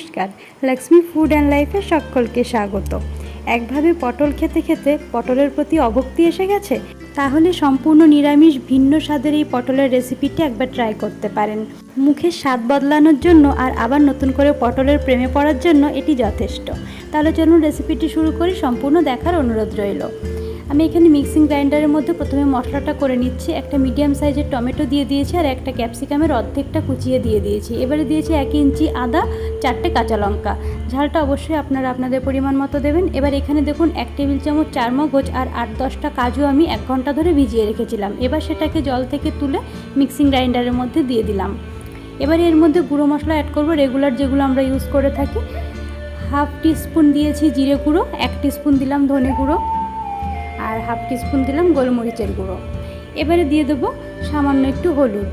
নমস্কার Lakshmi food and লাইফে সকলকে স্বাগত। একভাবে পটল খেতে খেতে পটলের প্রতি অভক্তি এসে গেছে? তাহলে সম্পূর্ণ নিরামিষ ভিন্ন স্বাদের এই পটলের রেসিপিটি একবার ট্রাই করতে পারেন। মুখের স্বাদ বদলানোর জন্য আর আবার নতুন করে পটলের প্রেমে পড়ার জন্য এটি যথেষ্ট। তাহলে চলুন রেসিপিটি শুরু করি, সম্পূর্ণ দেখার অনুরোধ রইল। আমি এখানে মিক্সিং গ্রাইন্ডারের মধ্যে প্রথমে মশলাটা করে নিচ্ছি। একটা মিডিয়াম সাইজের টমেটো দিয়ে দিয়েছি আর একটা ক্যাপসিকামের অর্ধেকটা কুচিয়ে দিয়ে দিয়েছি। এবারে দিয়েছি এক ইঞ্চি আদা, চারটে কাঁচা লঙ্কা। ঝালটা অবশ্যই আপনারা আপনাদের পরিমাণ মতো দেবেন। এবার এখানে দেখুন এক টেবিল চামচ চার মগজ আর আট দশটা কাজু আমি এক ঘণ্টা ধরে ভিজিয়ে রেখেছিলাম। এবার সেটাকে জল থেকে তুলে মিক্সিং গ্রাইন্ডারের মধ্যে দিয়ে দিলাম। এবার এর মধ্যে গুঁড়ো মশলা অ্যাড করব। রেগুলার যেগুলো আমরা ইউজ করে থাকি। হাফ টিস্পুন দিয়েছি জিরে গুঁড়ো, এক টিস্পুন দিলাম ধনে গুঁড়ো। আর হাফ টিস্পুন দিলাম গোলমরিচের গুঁড়ো। এবারে দিয়ে দেবো সামান্য একটু হলুদ।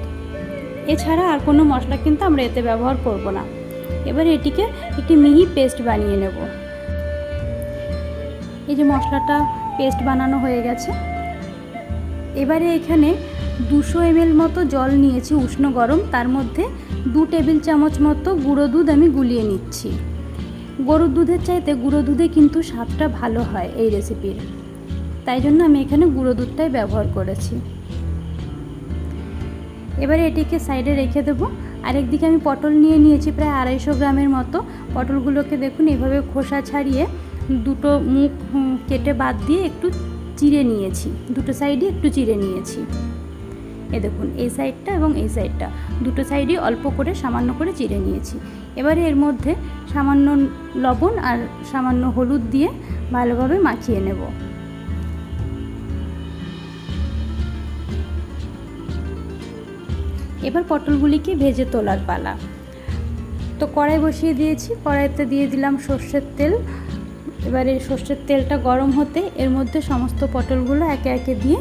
এছাড়া আর কোনো মশলা কিন্তু আমরা এতে ব্যবহার করব না। এবারে এটিকে একটি মিহি পেস্ট বানিয়ে নেব। এই যে মশলাটা পেস্ট বানানো হয়ে গেছে। এবারে এখানে দুশো এমএল মতো জল নিয়েছি উষ্ণ গরম। তার মধ্যে দু টেবিল চামচ মতো গুঁড়ো দুধ আমি গুলিয়ে নিচ্ছি। গরুর দুধের চাইতে গুঁড়ো দুধে কিন্তু স্বাদটা ভালো হয় এই রেসিপির। তাই জন্য আমি এখানে গুঁড়ো দুধটাই ব্যবহার করেছি। এবারে এটিকে সাইডে রেখে দেবো। আরেকদিকে আমি পটল নিয়ে নিয়েছি প্রায় আড়াইশো গ্রামের মতো। পটলগুলোকে দেখুন, এভাবে খোসা ছাড়িয়ে দুটো মুখ কেটে বাদ দিয়ে একটু চিড়ে নিয়েছি। দুটো সাইডে একটু চিড়ে নিয়েছি। এ দেখুন, এই সাইডটা এবং এই সাইডটা দুটো সাইডই অল্প করে সামান্য করে চিড়ে নিয়েছি। এবারে এর মধ্যে সামান্য লবণ আর সামান্য হলুদ দিয়ে ভালোভাবে মাখিয়ে নেব। এবার পটলগুলিকে ভেজে তোলার পালা। তো কড়াই বসিয়ে দিয়েছি, কড়াইতে দিয়ে দিলাম সর্ষের তেল। এবারে সর্ষের তেলটা গরম হতে এর মধ্যে সমস্ত পটলগুলো একে একে দিয়ে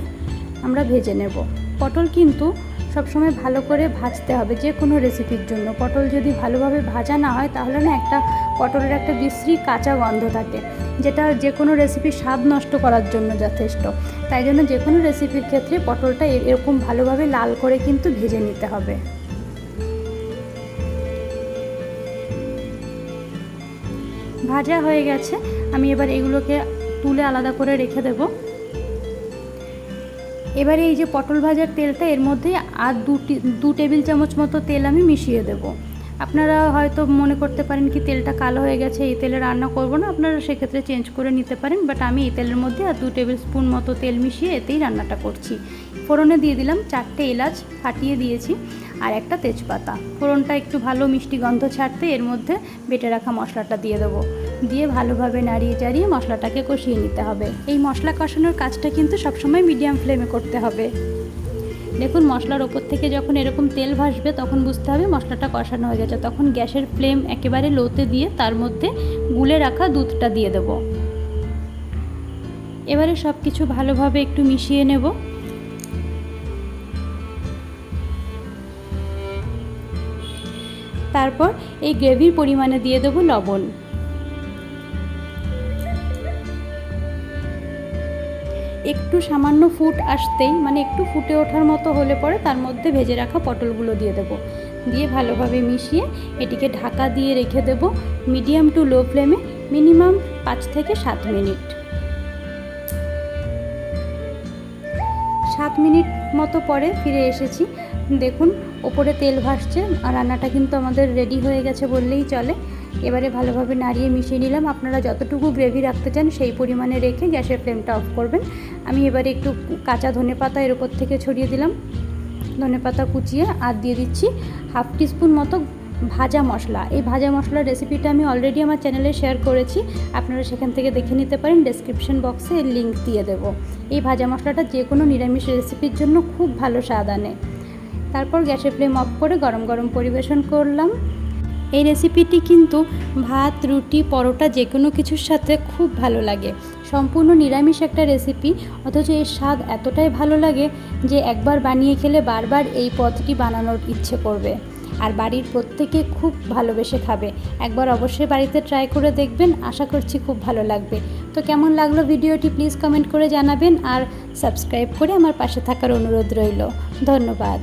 আমরা ভেজে নেব। পটল কিন্তু সবসময় ভালো করে ভাজতে হবে যে কোনো রেসিপির জন্য। পটল যদি ভালোভাবে ভাজা না হয়, তাহলে না একটা পটলের একটা বিশ্রী কাঁচা গন্ধ থাকে, যেটা যে কোনো রেসিপির স্বাদ নষ্ট করার জন্য যথেষ্ট। তাই জন্য যে কোনো রেসিপির ক্ষেত্রে পটলটা এরকম ভালোভাবে লাল করে কিন্তু ভেজে নিতে হবে। ভাজা হয়ে গেছে। আমি এবার এগুলোকে তুলে আলাদা করে রেখে দেব। এবারে এই যে পটল ভাজার তেলটা, এর মধ্যে আর দুটি দু টেবিল চামচ মতো তেল আমি মিশিয়ে দেব। আপনারা হয়তো মনে করতে পারেন কি তেলটা কালো হয়ে গেছে, এই তেলে রান্না করব না, আপনারা সেক্ষেত্রে চেঞ্জ করে নিতে পারেন বাট আমি এই তেলের মধ্যে আর দু টেবিল স্পুন মতো তেল মিশিয়ে এতেই রান্নাটা করছি। ফোড়নে দিয়ে দিলাম চারটে এলাচ ফাটিয়ে দিয়েছি আর একটা তেজপাতা। ফোড়নটা একটু ভালো মিষ্টি গন্ধ ছাড়তে এর মধ্যে বেটে রাখা মশলাটা দিয়ে দেবো। দিয়ে ভালোভাবে নাড়িয়ে চাড়িয়ে মশলাটাকে কষিয়ে নিতে হবে। এই মশলা কষানোর কাজটা কিন্তু সবসময় মিডিয়াম ফ্লেমে করতে হবে। দেখুন, মশলার ওপর থেকে যখন এরকম তেল ভাসবে, তখন বুঝতে হবে মশলাটা কষানো হয়ে গেছে। তখন গ্যাসের ফ্লেম একেবারে লোতে দিয়ে তার মধ্যে গুলে রাখা দুধটা দিয়ে দেবো। এবারে সব কিছু ভালোভাবে একটু মিশিয়ে নেব। তারপর এই গ্রেভির পরিমাণে দিয়ে দেবো লবণ। একটু সামান্য ফুট আসতেই মানে একটু ফুটে ওঠার মতো হলে পরে তার মধ্যে ভেজে রাখা পটলগুলো দিয়ে দেবো। দিয়ে ভালোভাবে মিশিয়ে এটিকে ঢাকা দিয়ে রেখে দেব মিডিয়াম টু লো ফ্লেমে, মিনিমাম পাঁচ থেকে সাত মিনিট। সাত মিনিট মতো পরে ফিরে এসেছি। দেখুন, ওপরে তেল ভাসছে আর রান্নাটা কিন্তু আমাদের রেডি হয়ে গেছে বললেই চলে। এবারে ভালোভাবে নাড়িয়ে মিশিয়ে নিলাম। আপনারা যতটুকু গ্রেভি রাখতে চান সেই পরিমাণে রেখে গ্যাসের ফ্লেমটা অফ করবেন। আমি এবারে একটু কাঁচা ধনে পাতা এর উপর থেকে ছড়িয়ে দিলাম। ধনে পাতা কুচিয়ে আর দিয়ে দিচ্ছি হাফ টিস্পুন মতো ভাজা মশলা। এই ভাজা মশলার রেসিপিটা আমি অলরেডি আমার চ্যানেলে শেয়ার করেছি। আপনারা সেখান থেকে দেখে নিতে পারেন। ডেসক্রিপশন বক্সে লিঙ্ক দিয়ে দেবো। এই ভাজা মশলাটা যে কোনো নিরামিষ রেসিপির জন্য খুব ভালো স্বাদ আনে। তারপর গ্যাসের ফ্লেম অফ করে গরম গরম পরিবেশন করলাম। এই রেসিপিটি কিন্তু ভাত, রুটি, পরোটা যে কোনো কিছুর সাথে খুব ভালো লাগে। সম্পূর্ণ নিরামিষ একটা রেসিপি অথচ এর স্বাদ এতটাই ভালো লাগে যে একবার বানিয়ে খেলে বারবার এই পদটি বানানোর ইচ্ছে করবে। আর বাড়ির প্রত্যেকে খুব ভালোবেসে খাবে। একবার অবশ্যই বাড়িতে ট্রাই করে দেখবেন, আশা করছি খুব ভালো লাগবে। তো কেমন লাগল ভিডিওটি প্লিজ কমেন্ট করে জানাবেন আর সাবস্ক্রাইব করে আমার পাশে থাকার অনুরোধ রইল। ধন্যবাদ।